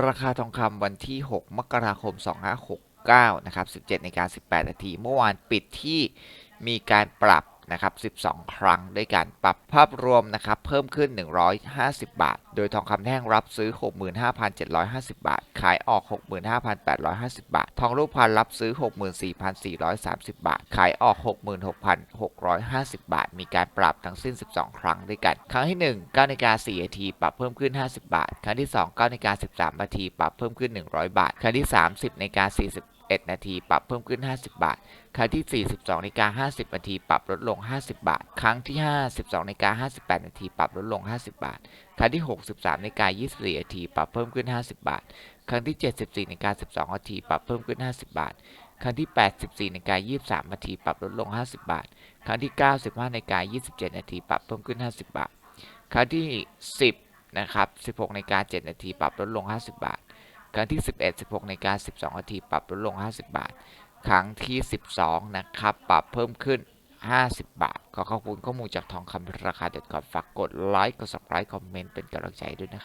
ราคาทองคำวันที่ 6 มกราคม 2569 นะครับ 17นาฬิกา18 นาที เมื่อวานปิดที่มีการปรับ นะครับ 12 ครั้งด้วยกัน ปรับภาพรวมนะครับ เพิ่มขึ้น 150 บาท โดยทองคำแท่งรับซื้อ 65,750 บาท ขายออก 65,850 บาท ทองรูปพรรณรับซื้อ 64,430 บาท ขายออก 66,650 บาท มีการปรับทั้งสิ้น 12 ครั้งด้วยกัน ครั้งที่ 1 9นาฬิกา4นาทีปรับเพิ่มขึ้น 50 บาท ครั้งที่ 2 9นาฬิกา13นาทีปรับเพิ่มขึ้น 100 บาท ครั้งที่3 10นาฬิกา40 41 นาทีปรับเพิ่มขึ้น 50 บาท ครั้งที่ 42นาฬิกา50 นาทีปรับลดลง 50 บาท ครั้งที่5 12นาฬิกา58 นาทีปรับลดลง 50 บาท ครั้งที่ 63นาฬิกา24 นาทีปรับเพิ่มขึ้น 50 บาท ครั้งที่ 74นาฬิกา12 นาทีปรับเพิ่มขึ้น 50 บาท ครั้งที่ 84นาฬิกา23 นาทีปรับลดลง 50 บาท ครั้งที่ 95นาฬิกา27 นาทีปรับเพิ่มขึ้น 50 บาท ครั้งที่ 10นะครับ16นาฬิกา7นาทีปรับลดลง 50 บาท ครั้งที่ 11 16นาฬิกา12นาทีปรับลดลง 50 บาท ครั้งที่ 12 นะครับ ปรับเพิ่มขึ้น 50 บาท ขอขอบคุณข้อมูลจากทองคำราคาเด็ดก่อนฝากกดไลค์กด subscribe คอมเมนต์เป็นกำลังใจด้วยนะครับ